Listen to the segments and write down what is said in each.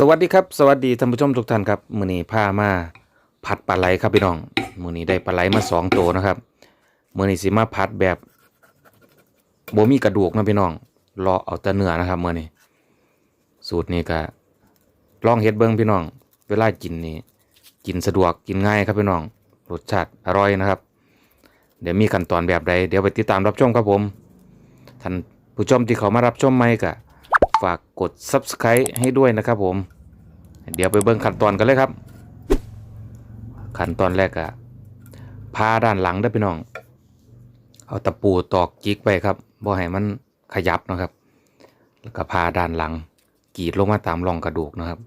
สวัสดีครับ สวัสดีท่านผู้ชมทุกท่านครับมือนี้พามาผัดปลาไหลครับพี่น้องมือนี้ได้ปลาไหลมาสองตัวนะครับมือนี้สิมาผัดแบบโบมีกระดูกนะพี่น้องรอเอาแต่เนื้อนะครับมือนี้สูตรนี้ก็ลองเฮ็ดเบิ่งพี่น้อง เวลากินนี่กินสะดวกกินง่ายครับพี่น้องรสชาติอร่อยนะครับ เดี๋ยวมีขั้นตอนแบบใดเดี๋ยวไปติดตามรับชมครับผมท่านผู้ชมที่เขามารับชมใหม่ก็ฝากกด subscribe ให้ด้วยนะครับผม เดี๋ยวไปเบิ่งขั้นตอนกันเลยครับ ขั้นตอนแรกอะพาด้านหลังได้พี่น้อง เอาตะปูตอกจิกไปครับบ่ให้มันขยับนะครับ แล้วก็พาด้านหลังกรีดลงมาตามรองกระดูกนะครับ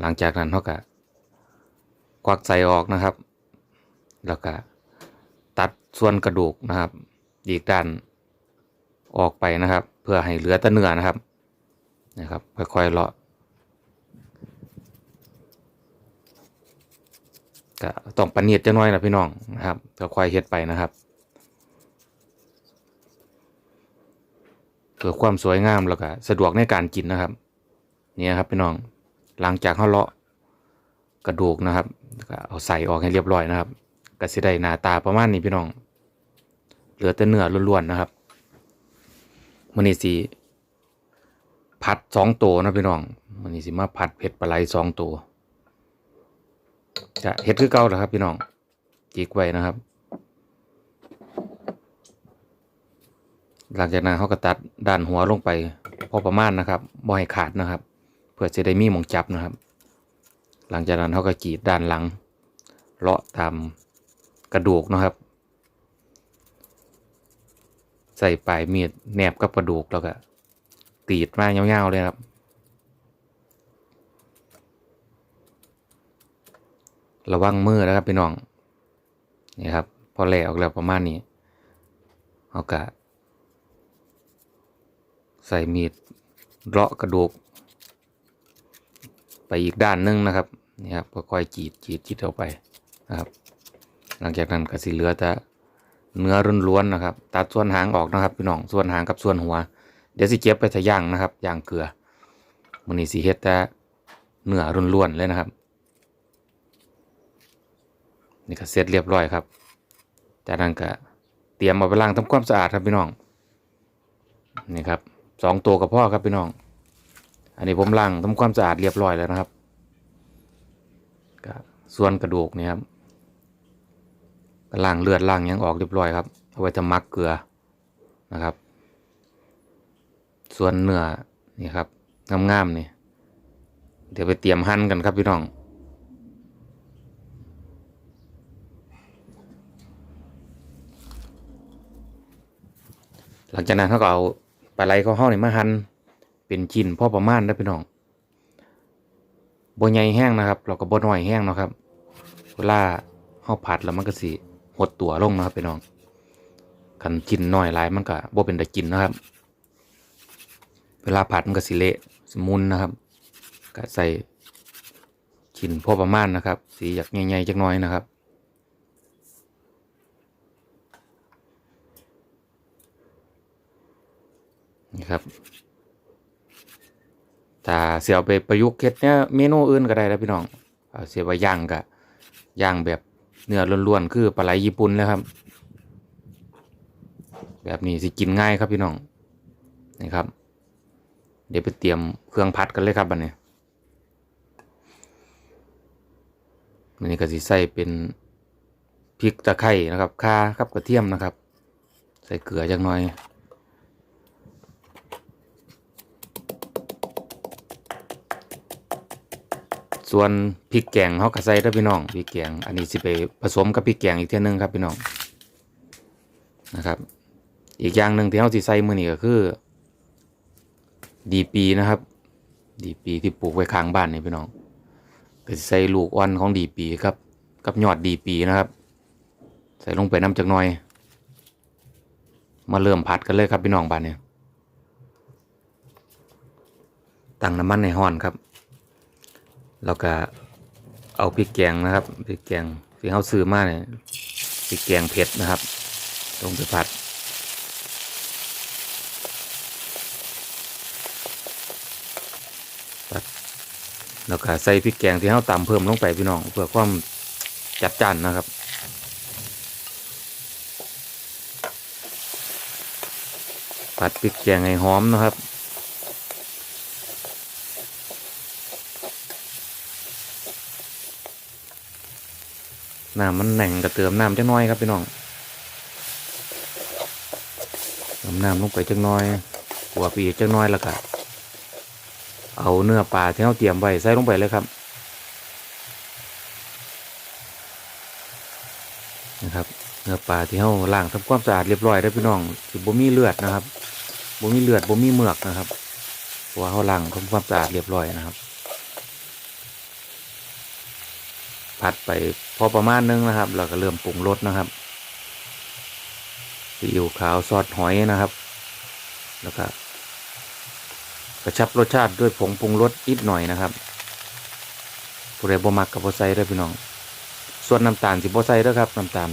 หลังจากนั้นเขาก็ควักใส่ออกนะครับ แล้วก็ตัดส่วนกระดูกนะครับ อีกด้านออกไปนะครับ เพื่อให้เหลือแต่เนื้อนะครับนะครับ ค่อยๆเลาะ ก็ต้องปนเนียดจะน้อยนะพี่น้องนะครับก็ค่อยเฮ็ดไปนะครับเพื่อความสวยงามแล้วก็สะดวกในการกินนะครับเนี่ยครับพี่น้องหลังจากเขาเลาะกระดูกนะครับก็เอาใส่ออกให้เรียบร้อยนะครับก็สิได้หน้าตาประมาณนี้พี่น้อง เหลือแต่เนื้อล้วนๆนะครับมันนี้สิผัดสองตัวนะพี่น้องมันนี้สิมาผัดเผ็ดปลาไหลสองตัว จะเฮ็ดคือเก่าแหละครับ พี่น้องจีกไว้นะครับ หลังจากนั้นเขาก็ตัดด้านหัวลงไปพอประมาณนะครับบ่ให้ขาดนะครับ เพื่อจะได้มีมองจับนะครับ หลังจากนั้นเขาก็กรีดด้านหลัง เลาะตามกระดูกนะครับ ใส่ปลายมีดแนบกับกระดูกแล้วก็ตีดมาเงาวๆเลยครับ ระวังมือนะครับพี่น้องนี่ครับพอแหล่ออกแล้วประมาณนี้เอากะใส่มีดเลาะกระดูก ไปอีกด้านหนึงนะครับนี่ครับค่อยๆจีดจีดจีดออกไปนะครับ หลังจากนั้นก็สิเหลือแต่เนื้อล้วนๆนะครับ ตัดส่วนหางออกนะครับพี่น้องส่วนหางกับส่วนหัว เดี๋ยวสิเก็บไปทะย่างนะครับย่างเกลือมันนี้สิเฮ็ดแต่เนื้อล้วนๆเลยนะครับ นี่ก็เสร็จเรียบร้อยครับ จากนั้นก็เตรียมเอาไปล้างทำความสะอาดครับพี่น้อง นี่ครับสองตัวกับพ่อครับพี่น้อง อันนี้ผมล้างทำความสะอาดเรียบร้อยแล้วนะครับก็ส่วนกระดูกนี่ครับก็ล้างเลือดล้างยังออกเรียบร้อยครับ เอาไว้ทำมักเกลือนะครับ ส่วนเนื้อนี่ครับงามๆนี่เดี๋ยวไปเตรียมหั่นกันครับพี่น้อง หลังจากนั้นเขาก็เอาปลาไหลเขาห้องนี่มาหั่นเป็นชิ้นพ่อประมาณนะพี่น้องบ่ใหญ่แห้งนะครับ เราก็บ่น้อยแห้งนะครับ เวลาเฮาผัดแล้วมันก็สิหดตัวลงนะครับพี่น้องคันชิ้นน้อยหลายมันก็บ่เป็นตะกินนะครับ เวลาผัดมันก็สิเละสมุนนะครับก็ใส่ชิ้นพ่อประมาณนะครับ สีอยากใหญ่ๆจักหน้อยนะครับ นี่ครับถ้าเสียไปประยุกต์เฮ็ดเนี่ยเมนูอื่นก็ได้แล้วพี่น้องเสียไปย่างก็ย่างแบบเนื้อล้วนๆคือปลาไหลญี่ปุ่นเลยครับ แบบนี้สิกินง่ายครับพี่น้องนี่ครับ เดี๋ยวไปเตรียมเครื่องพัดกันเลยครับบันนี้อันนี้ก็สิใส่เป็นพริกตะไคร้นะครับข่าครับกระเทียมนะครับ ใส่เกลือจักหน่อย ส่วนพริกแกงเขาก็ใส่ด้วพี่น้องพริกแกงอันนี้สิไปผสมกับพริกแกงอีกเทีนึงครับพี่น้องนะครับ อีกอย่างหนึ่งที่เขาสิใส่มือนี่ก็คือ ดีปีนะครับ ดีปีที่ปลูกไว้ข้างบ้านนี่พี่น้องก็สิใส่ลูกอ่อนของดีปีครับกับยอดดีปีนะครับ ใส่ลงไปน้ำจากหน่อย มาเริ่มผัดกันเลยครับพี่น้องบ้านเนี่ยตั้งน้ำมันในห้อนครับ แล้วก็เอาพริกแกงนะครับพริกแกงที่เขาซื้อมาเนี่ยพริกแกงเผ็ดนะครับ ลงไปผัด ผัด แล้วก็ใส่พริกแกงที่เราตำเพิ่มลงไปพี่น้องเพื่อความจัดจ้านนะครับผัดพริกแกงให้หอมนะครับ น้ำมันแหน่งก็เติมน้ำจักหน้อยครับพี่น้องเติมน้ำลงไปจักหน้อยหัวปีจักหน้อยแล้วก็เอาเนื้อปลาที่เราเตรียมไว้ใส่ลงไปเลยครับนะครับเนื้อปลาที่เราล้างทำความสะอาดเรียบร้อยแล้วพี่น้องสิบ่มีเลือดนะครับบ่มีเลือดบ่มีเมือกนะครับเพราะว่าเราล้างทำความสะอาดเรียบร้อยนะครับ ผัดไปพอประมาณนึงนะครับ เราก็เริ่มปรุงรสนะครับซีอิ๊วขาวซอสหอยนะครับ แล้วก็กระชับรสชาติด้วยผงปรุงรสนิดหน่อยนะครับผู้ใดบ่มักกับบ่ใส่เด้อพี่น้อง ส่วนน้ำตาลสิบ่ใส่เด้อครับน้ำตาล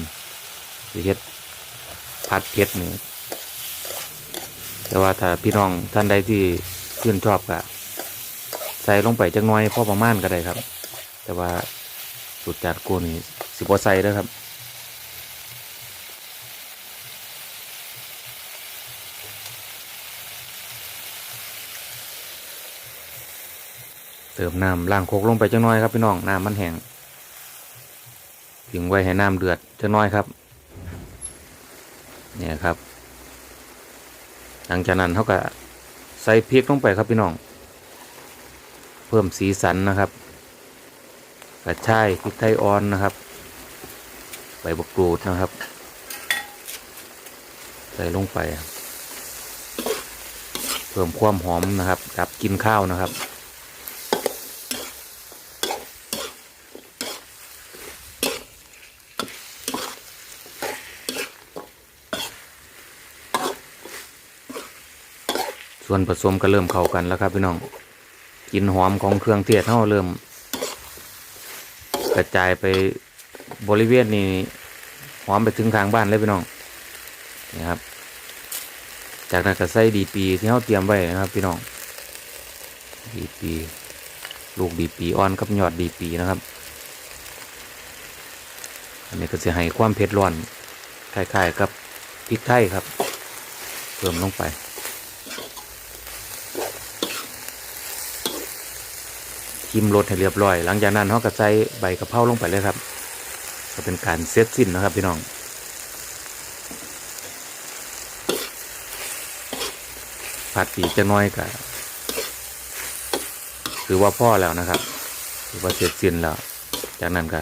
สิเฮ็ดผัดเผ็ดนี่แต่ว่าถ้าพี่น้องท่านใดที่ชื่นชอบก็ใส่ลงไปจักหน่อยพอประมาณก็ได้ครับ แต่ว่า สูตรจัดกูนี่สิบวใส่เด้ครับ เติมน้ำล้างโคกลงไปจังน้อยครับพี่น้องน้ำมันแห้งทิ้งไว้ให้น้ำเดือดจังน้อยครับ เนี่ยครับ หลังจากนั้นเขาก็ใส่พริกลงไปครับพี่น้อง เพิ่มสีสันนะครับ กระชายพริกไทยอ่อนนะครับ ใบบักกรูดนะครับ ใส่ลงไป เพิ่มความหอมนะครับกับกินข้าวนะครับส่วนผสมก็เริ่มเข้ากันแล้วครับพี่น้องกลินหอมของเครื่องเทศเท่าเริ่ม กระจายไปบริเวณนี้หอมไปถึงทางบ้านเลยพี่น้องนี่ครับ จากนั้นก็ใส่ดีปีที่เขาเตรียมไว้นะครับพี่น้องดีปีลูกดีปีอ่อนกับยอดดีปีนะครับ อันนี้ก็จะให้ความเผ็ดร้อนคล้ายๆกับพริกไทยครับ เพิ่มลงไป ชิมรสให้เรียบร้อย หลังจากนั้นเขาก็ใส่ใบกะเพราลงไปเลยครับ ก็เป็นการเซตสิ้นนะครับพี่น้องผัดปีกจะน้อยก็ถือว่าพ่อแล้วนะครับถือว่าเสร็จสิ้นแล้ว จากนั้นก็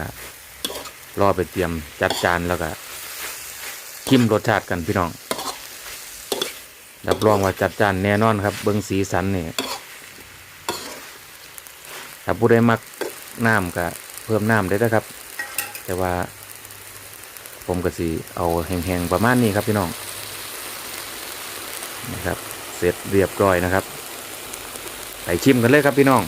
รอไปเตรียมจัดจานแล้วก็ชิมรสชาติกันพี่น้องรับรองว่าจัดจานแน่นอนครับ เบิ้งสีสันนี่ ถ้าผู้ใดมักน้ำก็เพิ่มน้ำได้นะครับ แต่ว่า ผมก็สีเอาแห้งๆประมาณนี้ครับพี่น้องนะครับ เสร็จเรียบร้อยนะครับ ไปชิมกันเลยครับพี่น้อง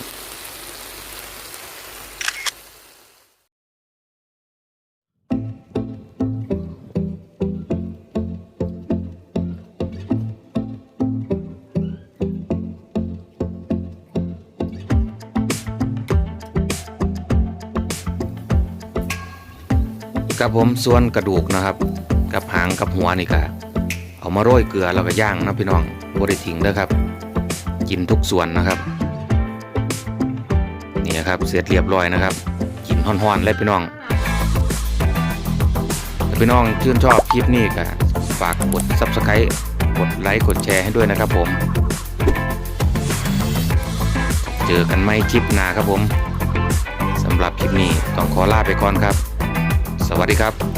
กับผมส่วนกระดูกนะครับ กับหางกับหัวนี่ก็เอามาโรยเกลือแล้วก็ย่างนะพี่น้องบริทิ้งเด้อครับ กินทุกส่วนนะครับนี่นะครับเสร็จเรียบร้อยนะครับ กินฮ้อนๆเลยพี่น้องพี่น้องชื่นชอบคลิปนี้ก็ฝากกด subscribe กดไลค์กดแชร์ให้ด้วยนะครับผม เจอกันไม่คลิปหน้าครับผมสำหรับคลิปนี้ต้องขอลาไปก่อนครับ วัสดีครับ